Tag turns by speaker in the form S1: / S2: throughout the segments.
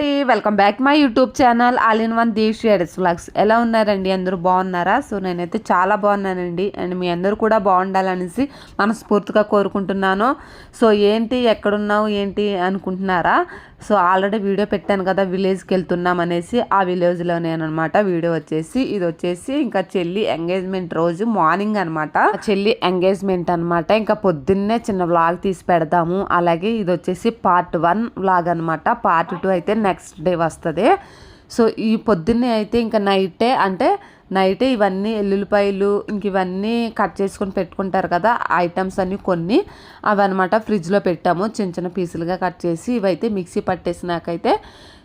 S1: అండి. Welcome back my YouTube channel all in one Desh shares vlogs ఎలా ఉన్నారండి? అందరూ బాగున్నారా? సో నేనైతే చాలా బాగున్నానండి. అండ్ మీ అందరూ కూడా బాగుండాలనేసి మనస్ఫూర్తిగా కోరుకుంటున్నాను. సో ఏంటి ఎక్కడున్నావు? ఏంటి అనుకుంటున్నారా? సో ఆల్రెడీ వీడియో పెట్టాను కదా విలేజ్కి వెళ్తున్నాం అనేసి ఆ విలేజ్లోనే అనమాట వీడియో వచ్చేసి ఇది వచ్చేసి ఇంకా చెల్లి ఎంగేజ్మెంట్ రోజు మార్నింగ్ అనమాట చెల్లి ఎంగేజ్మెంట్ అనమాట ఇంకా పొద్దున్నే చిన్న వ్లాగ్ తీసి పెడదాము. అలాగే ఇది వచ్చేసి పార్ట్ వన్ వ్లాగ్ అనమాట పార్ట్ టూ అయితే నెక్స్ట్ డే వస్తుంది. సో ఈ పొద్దున్నే అయితే ఇంకా నైటే అంటే నైటే ఇవన్నీ ఎల్లుల్లిపాయలు ఇంక ఇవన్నీ కట్ చేసుకొని పెట్టుకుంటారు కదా ఐటమ్స్ అన్ని కొన్ని అవి ఫ్రిడ్జ్లో పెట్టాము. చిన్న చిన్న పీసులుగా కట్ చేసి ఇవైతే మిక్సీ పట్టేసినాకైతే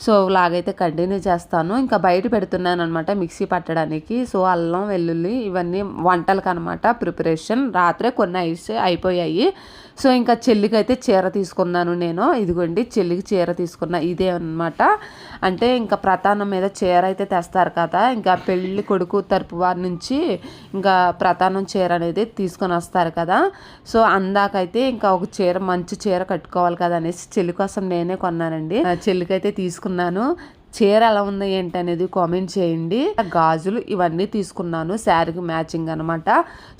S1: సో లాగైతే కంటిన్యూ చేస్తాను. ఇంకా బయట పెడుతున్నాను అనమాట మిక్సీ పట్టడానికి. సో అల్లం వెల్లుల్లి ఇవన్నీ వంటలకు అనమాట ప్రిపరేషన్. రాత్రే కొన్ని ఐస్ అయిపోయాయి. సో ఇంకా చెల్లికి అయితే చీర తీసుకున్నాను నేను. ఇదిగోండి చెల్లికి చీర తీసుకున్న. ఇదే అనమాట అంటే ఇంకా ప్రధానం మీద చీర అయితే తెస్తారు కదా. ఇంకా పెళ్ళి కొడుకు తరపు వారి నుంచి ఇంకా ప్రధానం చీర అనేది తీసుకొని వస్తారు కదా. సో అందాకైతే ఇంకా ఒక చీర మంచి చీర కట్టుకోవాలి కదా అనేసి చెల్లి కోసం నేనే కొన్నానండి. చెల్లికైతే తీసుకున్నాను. చీర ఎలా ఉంది ఏంటి అనేది కామెంట్ చేయండి. గాజులు ఇవన్నీ తీసుకున్నాను. శారీకి మ్యాచింగ్ అనమాట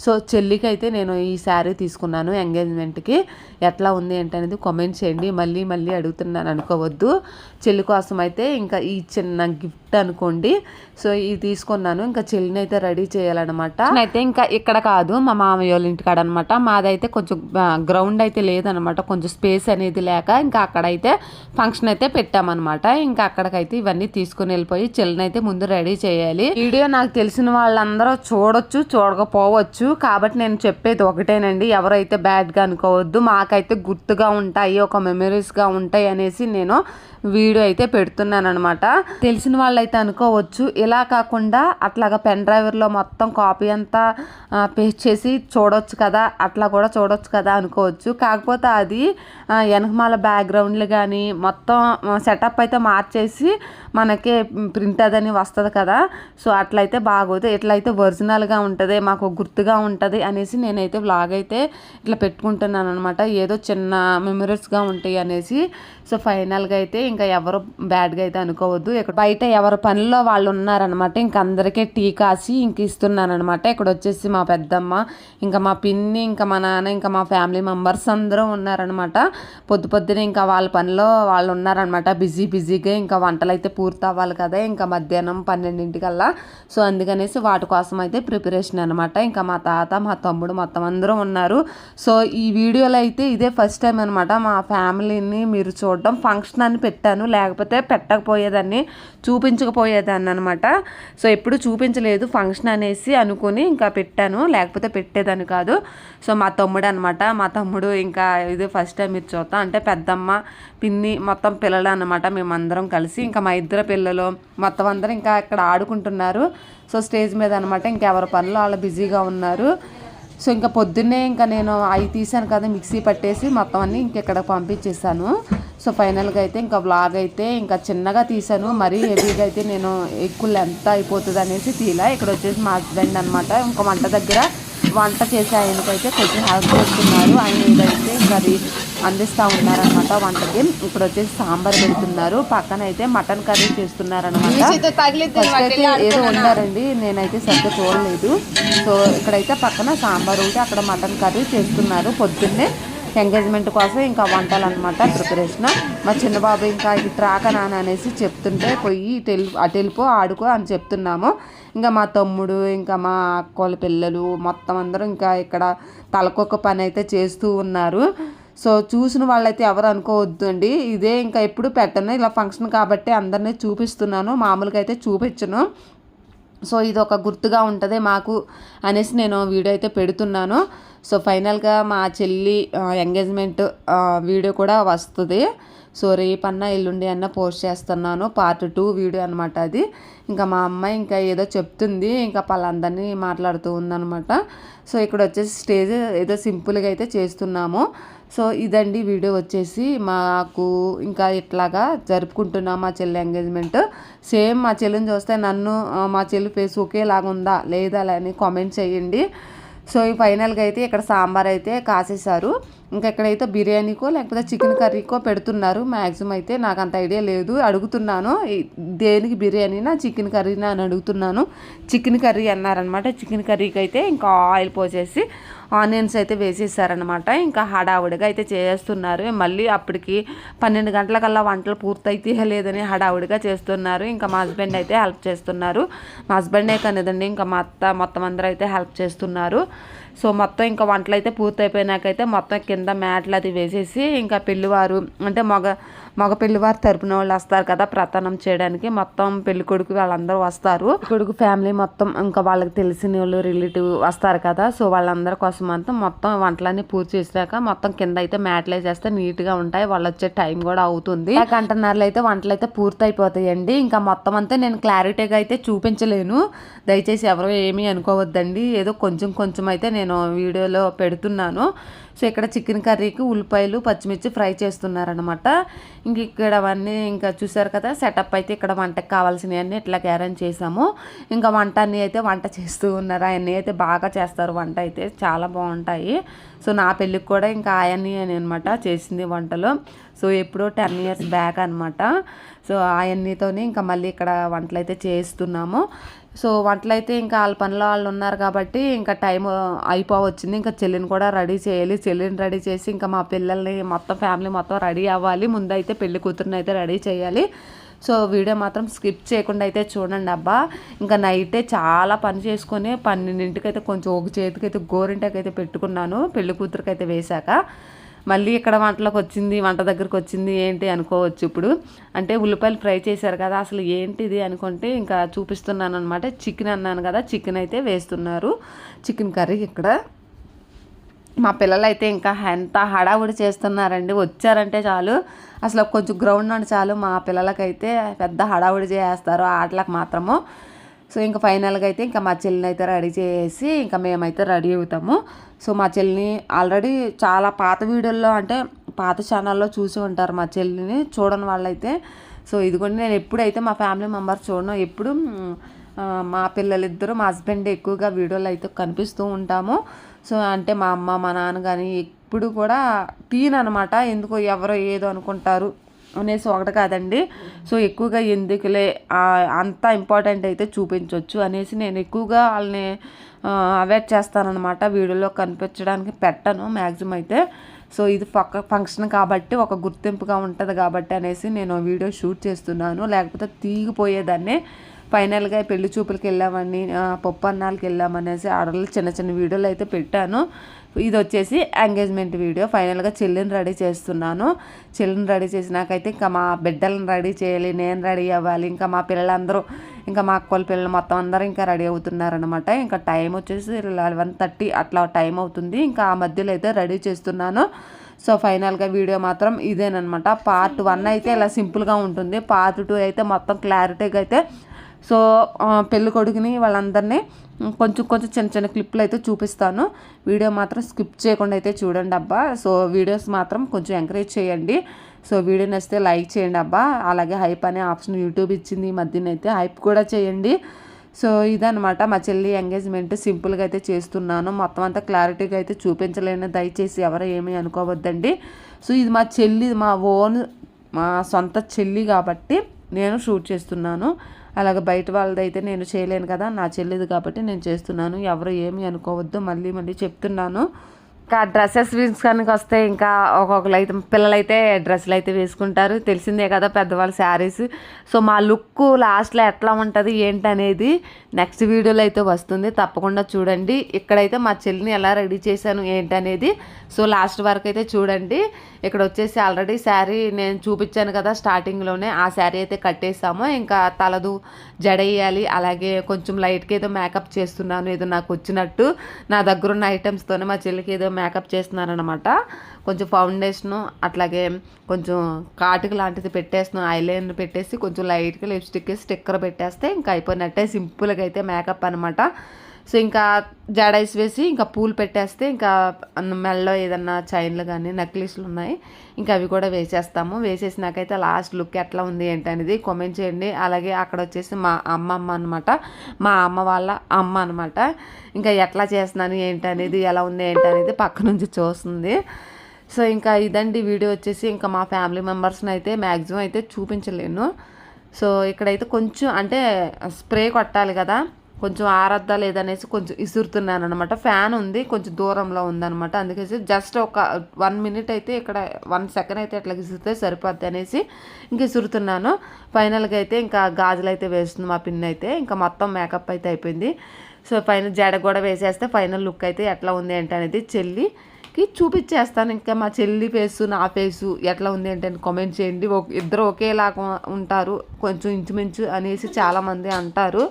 S1: సో చెల్లికి అయితే నేను ఈ శారీ తీసుకున్నాను ఎంగేజ్మెంట్కి ఎట్లా ఉంది ఏంటి అనేది కామెంట్ చేయండి. మళ్ళీ మళ్ళీ అడుగుతున్నాను అనుకోవద్దు. చెల్లి కోసం అయితే ఇంకా ఈ చిన్న గిఫ్ట్ అనుకోండి. సో ఇది తీసుకున్నాను. ఇంకా చెల్లిని అయితే రెడీ చేయాలన్నమాట. అయితే ఇంకా ఇక్కడ కాదు. మా మామయ్య వాళ్ళ ఇంటికాడ అనమాట మాదైతే కొంచెం గ్రౌండ్ అయితే లేదనమాట కొంచెం స్పేస్ అనేది లేక ఇంకా అక్కడైతే ఫంక్షన్ అయితే పెట్టామన్నమాట. ఇంకా అక్కడికైతే ఇవన్నీ తీసుకుని వెళ్ళిపోయి చిల్లని అయితే ముందు రెడీ చేయాలి. వీడియో నాకు తెలిసిన వాళ్ళందరూ చూడొచ్చు చూడకపోవచ్చు. కాబట్టి నేను చెప్పేది ఒకటేనండి. ఎవరైతే బ్యాడ్గా అనుకోవద్దు మాకైతే గుర్తుగా ఉంటాయి ఒక మెమరీస్గా ఉంటాయి అనేసి నేను వీడియో అయితే పెడుతున్నాను అనమాట తెలిసిన వాళ్ళైతే అనుకోవచ్చు. ఇలా కాకుండా అట్లాగా పెన్ డ్రైవర్లో మొత్తం కాపీ అంతా పేస్ట్ చేసి చూడొచ్చు కదా అట్లా కూడా చూడొచ్చు కదా అనుకోవచ్చు. కాకపోతే అది వెనకమాల బ్యాక్గ్రౌండ్లు కానీ మొత్తం సెటప్ అయితే మార్చేసి మనకే ప్రింట్ అదని వస్తుంది కదా. సో అట్లయితే బాగోదు. ఎట్లయితే ఒరిజినల్గా ఉంటుంది మాకు గుర్తుగా ఉంటుంది అనేసి నేనైతే వ్లాగ్ అయితే ఇట్లా పెట్టుకుంటున్నాను అనమాట ఏదో చిన్న మెమరీస్గా ఉంటాయి అనేసి. సో ఫైనల్గా అయితే ఇంకా ఎవరు బ్యాడ్గా అయితే అనుకోవద్దు. ఇక్కడ బయట ఎవరి పనిలో వాళ్ళు ఉన్నారనమాట ఇంక అందరికీ టీ కాసి ఇంక ఇస్తున్నానమాట ఇక్కడ వచ్చేసి మా పెద్దమ్మ ఇంకా మా పిన్ని ఇంకా మా నాన్న ఇంకా మా ఫ్యామిలీ మెంబర్స్ అందరూ ఉన్నారనమాట పొద్దు పొద్దున ఇంకా వాళ్ళ పనిలో వాళ్ళు ఉన్నారనమాట బిజీ బిజీగా ఇంకా వంటలు అయితే పూర్తి అవ్వాలి కదా ఇంకా మధ్యాహ్నం పన్నెండింటికల్లా. సో అందుకనేసి వాటి కోసం అయితే ప్రిపరేషన్ అనమాట ఇంకా మా తాత మా తమ్ముడు మొత్తం అందరూ ఉన్నారు. సో ఈ వీడియోలో అయితే ఇదే ఫస్ట్ టైం అనమాట మా ఫ్యామిలీని మీరు చూడడం ఫంక్షన్ అని పెట్టాను. లేకపోతే పెట్టకపోయేదాన్ని చూపించకపోయేదాన్ని అనమాట సో ఎప్పుడు చూపించలేదు ఫంక్షన్ అనేసి అనుకుని ఇంకా పెట్టాను. లేకపోతే పెట్టేదాన్ని కాదు. సో మా తమ్ముడు అనమాట మా తమ్ముడు ఇంకా ఇది ఫస్ట్ టైం మీరు చూద్దాం అంటే పెద్దమ్మ పిన్ని మొత్తం పిల్లలు అనమాట మేమందరం కలిసి ఇంకా మా ఇద్దరు పిల్లలు మొత్తం అందరం ఇంకా ఇక్కడ ఆడుకుంటున్నారు. సో స్టేజ్ మీద అనమాట ఇంకెవరి పనులు వాళ్ళు బిజీగా ఉన్నారు. సో ఇంకా పొద్దున్నే ఇంకా నేను అవి తీసాను కదా మిక్సీ పట్టేసి మొత్తం అన్నీ ఇంకెక్కడ పంపించేసాను సో ఫైనల్గా అయితే ఇంకా వ్లాగ్ అయితే ఇంకా చిన్నగా తీసాను మరీ హెవీగా అయితే నేను ఎక్కువ లెంత్ అయిపోతుంది అనేసి తీలా. ఇక్కడ వచ్చేసి మా హస్బెండ్ అనమాట ఇంకా వంట దగ్గర వంట చేసే ఆయనకైతే కొంచెం హెల్ప్ చేస్తున్నారు. ఆయన ఏదైతే ఇంకా అందిస్తూ ఉన్నారనమాట వంటకి. ఇప్పుడు వచ్చేసి సాంబార్ పెడుతున్నారు. పక్కన అయితే మటన్ కర్రీ చేస్తున్నారనమాట అయితే ఏదో ఉండారండి నేనైతే సరిగ్గా చూడలేదు. సో ఇక్కడైతే పక్కన సాంబార్ ఉంటే అక్కడ మటన్ కర్రీ చేస్తున్నారు పొద్దున్నే. ఎంగేజ్మెంట్ కోసం ఇంకా వంటలు అనమాట ప్రిపరేషన్. మా చిన్నబాబు ఇంకా ఇటు రాక నాన్న అనేసి చెప్తుంటే పోయి ఇటు అటు వెళ్ళిపో ఆడుకో అని చెప్తున్నాము. ఇంకా మా తమ్ముడు ఇంకా మా అక్కోళ్ళ పిల్లలు మొత్తం అందరూ ఇంకా ఇక్కడ తలకొక్క పని అయితే చేస్తూ ఉన్నారు. సో చూసిన వాళ్ళైతే ఎవరు అనుకోవద్దు అండి ఇదే ఇంకా ఎప్పుడు పెట్టను. ఇలా ఫంక్షన్ కాబట్టి అందరినీ చూపిస్తున్నాను. మామూలుగా అయితే చూపించను. సో ఇది ఒక గుర్తుగా ఉంటుంది మాకు అనేసి నేను వీడియో అయితే పెడుతున్నాను. సో ఫైనల్గా మా చెల్లి ఎంగేజ్మెంట్ వీడియో కూడా వస్తుంది. సో రేపన్నా ఎల్లుండి అన్న పోస్ట్ చేస్తున్నాను. పార్ట్ టూ వీడియో అనమాట అది. ఇంకా మా అమ్మాయి ఇంకా ఏదో చెప్తుంది. ఇంకా వాళ్ళందరినీ మాట్లాడుతూ ఉందనమాట సో ఇక్కడ వచ్చేసి స్టేజ్ ఏదో సింపుల్గా అయితే చేస్తున్నాము. సో ఇదండి వీడియో వచ్చేసి మాకు ఇంకా ఇట్లాగా జరుపుకుంటున్నాం మా చెల్లి ఎంగేజ్మెంట్ సేమ్ మా చెల్లిని చూస్తే నన్ను మా చెల్లి ఫేస్ ఒకేలాగా ఉందా లేదా అని కామెంట్ చేయండి. సో ఈ ఫైనల్గా అయితే ఇక్కడ సాంబార్ అయితే కాసేసారు. ఇంకా ఎక్కడైతే బిర్యానీకో లేకపోతే చికెన్ కర్రీకో పెడుతున్నారు మ్యాక్సిమం అయితే నాకు అంత ఐడియా లేదు. అడుగుతున్నాను దేనికి బిర్యానీనా చికెన్ కర్రీనా అని అడుగుతున్నాను. చికెన్ కర్రీ అన్నారనమాట. చికెన్ కర్రీకి అయితే ఇంకా ఆయిల్ పోసేసి ఆనియన్స్ అయితే వేసేసారనమాట. ఇంకా హడావుడిగా అయితే చేస్తున్నారు. మళ్ళీ అప్పటికి పన్నెండు గంటలకల్లా వంటలు పూర్తయితే లేదని హడావుడిగా చేస్తున్నారు. ఇంకా మా హస్బెండ్ అయితే హెల్ప్ చేస్తున్నారు. మా హస్బెండే కనేదండి ఇంకా మా అత్త మొత్తం అందరూ అయితే హెల్ప్ చేస్తున్నారు. సో మొత్తం ఇంకా వంటలు అయితే పూర్తయిపోయినాకైతే మొత్తం కింద మ్యాట్లు అది వేసేసి ఇంకా పెళ్ళివారు అంటే మగ మగ పెళ్ళివారు తరపున వాళ్ళు వస్తారు కదా ప్రతానం చేయడానికి. మొత్తం పెళ్ళి కొడుకు వాళ్ళందరూ వస్తారు. కొడుకు ఫ్యామిలీ మొత్తం ఇంకా వాళ్ళకి తెలిసిన వాళ్ళు రిలేటివ్ వస్తారు కదా. సో వాళ్ళందరి కోసం అంతా మొత్తం వంటలన్నీ పూర్తి చేసాక మొత్తం కింద అయితే మ్యాట్లు వేసేస్తే నీట్గా ఉంటాయి. వాళ్ళు వచ్చే టైం కూడా అవుతుంది. గంటన్నరలో అయితే వంటలు అయితే పూర్తి అయిపోతాయండి ఇంకా మొత్తం అంతా నేను క్లారిటీగా అయితే చూపించలేను. దయచేసి ఎవరు ఏమీ అనుకోవద్దండి. ఏదో కొంచెం కొంచెం అయితే నేను నేను వీడియోలో పెడుతున్నాను. సో ఇక్కడ చికెన్ కర్రీకి ఉల్లిపాయలు పచ్చిమిర్చి ఫ్రై చేస్తున్నారనమాట ఇంక ఇక్కడ అవన్నీ ఇంకా చూసారు కదా సెటప్ అయితే ఇక్కడ వంటకి కావాల్సినవన్నీ ఇట్లా అరేంజ్ చేసాము. ఇంకా వంట అన్నీ అయితే వంట చేస్తూ ఉన్నారు. అవన్నీ అయితే బాగా చేస్తారు వంట అయితే చాలా బాగుంటాయి. సో నా పెళ్ళికి కూడా ఇంకా ఆయన్ని అని అనమాట చేసింది వంటలు. సో ఎప్పుడో టెన్ ఇయర్స్ బ్యాక్ అనమాట సో ఆయన్నీతోనే ఇంకా మళ్ళీ ఇక్కడ వంటలు అయితే చేస్తున్నాము. సో వంటలు అయితే ఇంకా వాళ్ళ పనిలో వాళ్ళు ఉన్నారు కాబట్టి ఇంకా టైం అయిపోవచ్చింది. ఇంకా చెల్లిని కూడా రెడీ చేయాలి. చెల్లిని రెడీ చేసి ఇంకా మా పిల్లల్ని మొత్తం ఫ్యామిలీ మొత్తం రెడీ అవ్వాలి. ముందైతే పెళ్ళి కూతురుని అయితే రెడీ చేయాలి. సో వీడియో మాత్రం స్కిప్ చేయకుండా అయితే చూడండి అబ్బా. ఇంకా నైటే చాలా పని చేసుకొని పన్నెండింటికైతే కొంచెం ఒక చేతికైతే గోరింటకైతే పెట్టుకున్నాను. పెళ్ళి కూతురికి అయితే వేశాక. మళ్ళీ ఇక్కడ వంటలోకి వచ్చింది వంట దగ్గరకు వచ్చింది ఏంటి అనుకోవచ్చు ఇప్పుడు. అంటే ఉల్లిపాయలు ఫ్రై చేశారు కదా అసలు ఏంటిది అనుకుంటే ఇంకా చూపిస్తున్నాను అనమాట చికెన్ అన్నాను కదా చికెన్ అయితే వేస్తున్నారు. చికెన్ కర్రీ ఇక్కడ. మా పిల్లలు అయితే ఇంకా ఎంత హడావుడి చేస్తున్నారండి. వచ్చారంటే చాలు. అసలు కొంచెం గ్రౌండ్ నుండి చాలు మా పిల్లలకైతే పెద్ద హడావుడి చేస్తారు ఆటలకు మాత్రము. సో ఇంకా ఫైనల్గా అయితే ఇంకా మా చెల్లిని అయితే రెడీ చేసి ఇంకా మేమైతే రెడీ అవుతాము. సో మా చెల్లిని ఆల్రెడీ చాలా పాత వీడియోల్లో అంటే పాత ఛానల్లో చూసి ఉంటారు మా చెల్లిని చూడని వాళ్ళైతే. సో ఇదిగోండి నేను ఎప్పుడైతే మా ఫ్యామిలీ మెంబర్స్ చూడను ఎప్పుడు మా పిల్లలిద్దరూ మా హస్బెండ్ ఎక్కువగా వీడియోలో అయితే కనిపిస్తూ ఉంటాము. సో అంటే మా అమ్మ మా నాన్న కానీ ఎప్పుడు కూడా టీన్ అనమాట ఎందుకో ఎవరో ఏదో అనుకుంటారు. అనేసి ఒకటి కాదండి. సో ఎక్కువగా ఎందుకులే అంత ఇంపార్టెంట్ అయితే చూపించవచ్చు అనేసి నేను ఎక్కువగా వాళ్ళని అవాయిడ్ చేస్తానన్నమాట. వీడియోలో కనిపించడానికి పెట్టను మ్యాక్సిమం అయితే. సో ఇది పక్క ఫంక్షన్ కాబట్టి ఒక గుర్తింపుగా ఉంటుంది కాబట్టి అనేసి నేను వీడియో షూట్ చేస్తున్నాను. లేకపోతే తీగిపోయేదాన్ని. ఫైనల్గా పెళ్ళి చూపులకి వెళ్ళామని పప్పు అన్నాలకి వెళ్ళామనేసి ఆడలు చిన్న చిన్న వీడియోలు అయితే పెట్టాను. ఇది వచ్చేసి ఎంగేజ్మెంట్ వీడియో. ఫైనల్గా చెల్లిని రెడీ చేస్తున్నాను. చెల్లిని రెడీ చేసినాకైతే ఇంకా మా బిడ్డలను రెడీ చేయాలి నేను రెడీ అవ్వాలి. ఇంకా మా పిల్లలందరూ ఇంకా మా అక్కల పిల్లలు మొత్తం అందరూ ఇంకా రెడీ అవుతున్నారనమాట ఇంకా టైం వచ్చేసి లెవెన్ థర్టీ అట్లా టైం అవుతుంది. ఇంకా ఆ మధ్యలో అయితే రెడీ చేస్తున్నాను. సో ఫైనల్గా వీడియో మాత్రం ఇదేనమాట పార్ట్ వన్ అయితే ఇలా సింపుల్గా ఉంటుంది. పార్ట్ టూ అయితే మొత్తం క్లారిటీగా అయితే సో పెళ్ళి కొడుకుని వాళ్ళందరినీ కొంచెం కొంచెం చిన్న చిన్న క్లిప్లు అయితే చూపిస్తాను. వీడియో మాత్రం స్కిప్ చేయకుండా అయితే చూడండి అబ్బా. సో వీడియోస్ మాత్రం కొంచెం ఎంకరేజ్ చేయండి. సో వీడియో నచ్చితే లైక్ చేయండి అబ్బా. అలాగే హైప్ అనే ఆప్షన్ యూట్యూబ్ ఇచ్చింది ఈ మధ్యన అయితే హైప్ కూడా చేయండి. సో ఇదనమాట మా చెల్లి ఎంగేజ్మెంట్ సింపుల్గా అయితే చేస్తున్నాను. మొత్తం అంతా క్లారిటీగా అయితే చూపించలేను. దయచేసి ఎవరు ఏమీ అనుకోవద్దండి. సో ఇది మా చెల్లి మా ఓన్ మా సొంత చెల్లి కాబట్టి నేను షూట్ చేస్తున్నాను. అలాగే బయట వాళ్ళదైతే నేను చేయలేను కదా నా చెల్లిది కాబట్టి నేను చేస్తున్నాను ఎవరు ఏమి అనుకోవద్దు మళ్ళీ మళ్ళీ చెప్తున్నాను. ఇంకా డ్రెస్సెస్ విషయానికి వస్తే ఇంకా ఒక్కొక్కరు అయితే పిల్లలు అయితే డ్రెస్సులు అయితే వేసుకుంటారు. తెలిసిందే కదా పెద్దవాళ్ళ శారీస్. సో మా లుక్ లాస్ట్లో ఎట్లా ఉంటుంది ఏంటనేది నెక్స్ట్ వీడియోలో అయితే వస్తుంది. తప్పకుండా చూడండి. ఇక్కడైతే మా చెల్లిని ఎలా రెడీ చేశాను ఏంటనేది. సో లాస్ట్ వరకు అయితే చూడండి. ఇక్కడ వచ్చేసి ఆల్రెడీ శారీ నేను చూపించాను కదా స్టార్టింగ్లోనే. ఆ శారీ అయితే కట్టేసాము. ఇంకా తలదు జడేయాలి అలాగే కొంచెం లైట్కి ఏదో మేకప్ చేస్తున్నాను ఏదో నాకు వచ్చినట్టు. నా దగ్గర ఉన్న ఐటమ్స్తోనే మా చెల్లికి ఏదో మేకప్ చేస్తున్నారనమాట కొంచెం ఫౌండేషను అట్లాగే కొంచెం కాటుక లాంటిది పెట్టేస్తున్నాను ఐలైనర్ పెట్టేసి కొంచెం లైట్గా లిప్స్టిక్ స్టిక్కర్ పెట్టేస్తే ఇంకా అయిపోయినట్టే సింపుల్గా అయితే మేకప్ అనమాట సో ఇంకా జడైస్ వేసి ఇంకా పూలు పెట్టేస్తే ఇంకా మెల్లో ఏదన్నా చైన్లు కానీ నెక్లెస్లు ఉన్నాయి. ఇంకా అవి కూడా వేసేస్తాము. వేసేసినాకైతే లాస్ట్ లుక్ ఎట్లా ఉంది ఏంటి అనేది కామెంట్ చేయండి. అలాగే అక్కడ వచ్చేసి మా అమ్మమ్మ అనమాట మా అమ్మ వాళ్ళ అమ్మ అనమాట ఇంకా ఎట్లా చేస్తున్నాను ఏంటి అనేది ఎలా ఉంది ఏంటి అనేది పక్క నుంచి చూస్తుంది. సో ఇంకా ఇదండి వీడియో వచ్చేసి. ఇంకా మా ఫ్యామిలీ మెంబర్స్ని అయితే మ్యాక్సిమం అయితే చూపించలేను. సో ఇక్కడైతే కొంచెం అంటే స్ప్రే కొట్టాలి కదా. కొంచెం ఆరద్దా లేదనేసి కొంచెం ఇసురుతున్నాను అనమాట ఫ్యాన్ ఉంది కొంచెం దూరంలో ఉందనమాట అందుకేసి జస్ట్ ఒక వన్ మినిట్ అయితే ఇక్కడ వన్ సెకండ్ అయితే అట్లా ఇసురితే సరిపోద్ది అనేసి ఇంక ఇసురుతున్నాను. ఫైనల్గా అయితే ఇంకా గాజులు అయితే వేస్తుంది మా పిన్ అయితే. ఇంకా మొత్తం మేకప్ అయితే అయిపోయింది. సో ఫైనల్ జడ కూడా వేసేస్తే ఫైనల్ లుక్ అయితే ఎట్లా ఉంది ఏంటి అనేది చెల్లికి చూపించేస్తాను ఇంకా మా చెల్లి ఫేసు నా ఫేసు ఎట్లా ఉంది ఏంటని కామెంట్ చేయండి. ఇద్దరు ఒకేలాగా ఉంటారు కొంచెం ఇంచుమించు అనేసి చాలామంది అంటారు.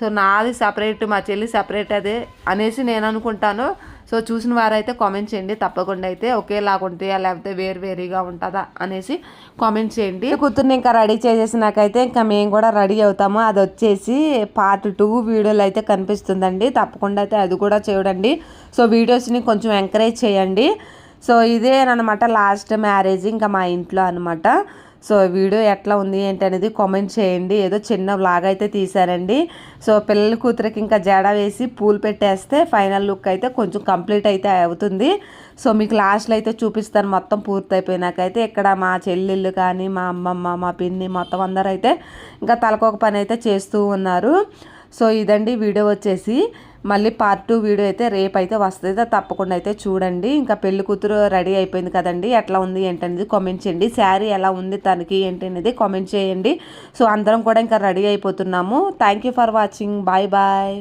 S1: సో నాది సపరేట్ మా చెల్లి సపరేట్ అదే అనేసి నేను అనుకుంటాను. సో చూసిన వారైతే కామెంట్ చేయండి. తప్పకుండా అయితే ఒకేలాగా ఉంటాయా లేకపోతే వేరు వేరుగా ఉంటుందా? అనేసి కామెంట్ చేయండి. కూతుర్ని ఇంకా రెడీ చేసేసినాకైతే ఇంకా మేము కూడా రెడీ అవుతాము. అది వచ్చేసి పార్ట్ టూ వీడియోలు అయితే కనిపిస్తుందండి. తప్పకుండా అయితే అది కూడా చూడండి. సో వీడియోస్ని కొంచెం ఎంకరేజ్ చేయండి. సో ఇదే అనమాట లాస్ట్ మ్యారేజ్ ఇంకా మా ఇంట్లో అనమాట సో వీడియో ఎట్లా ఉంది ఏంటి అనేది కామెంట్ చేయండి. ఏదో చిన్న బ్లాగ్ అయితే తీశారండి సో పిల్లల కూతురికి ఇంకా జడ వేసి పూలు పెట్టేస్తే ఫైనల్ లుక్ అయితే కొంచెం కంప్లీట్ అయితే అవుతుంది. సో మీకు లాస్ట్లో అయితే చూపిస్తాను. మొత్తం పూర్తి అయిపోయినాకైతే ఇక్కడ మా చెల్లెళ్ళు కానీ మా అమ్మమ్మ మా పిన్ని మొత్తం అందరూ అయితే ఇంకా తలకొక పని అయితే చేస్తూ ఉన్నారు. సో ఇదండి వీడియో వచ్చేసి. మళ్ళీ పార్ట్ టూ వీడియో అయితే రేపు అయితే వస్తుంది తప్పకుండా అయితే చూడండి. ఇంకా పెళ్ళి కూతురు రెడీ అయిపోయింది కదండి. ఎట్లా ఉంది ఏంటనేది కామెంట్ చేయండి. శారీ ఎలా ఉంది తనకి ఏంటి అనేది కామెంట్ చేయండి. సో అందరం కూడా ఇంకా ready అయిపోతున్నాము. Thank you for watching bye bye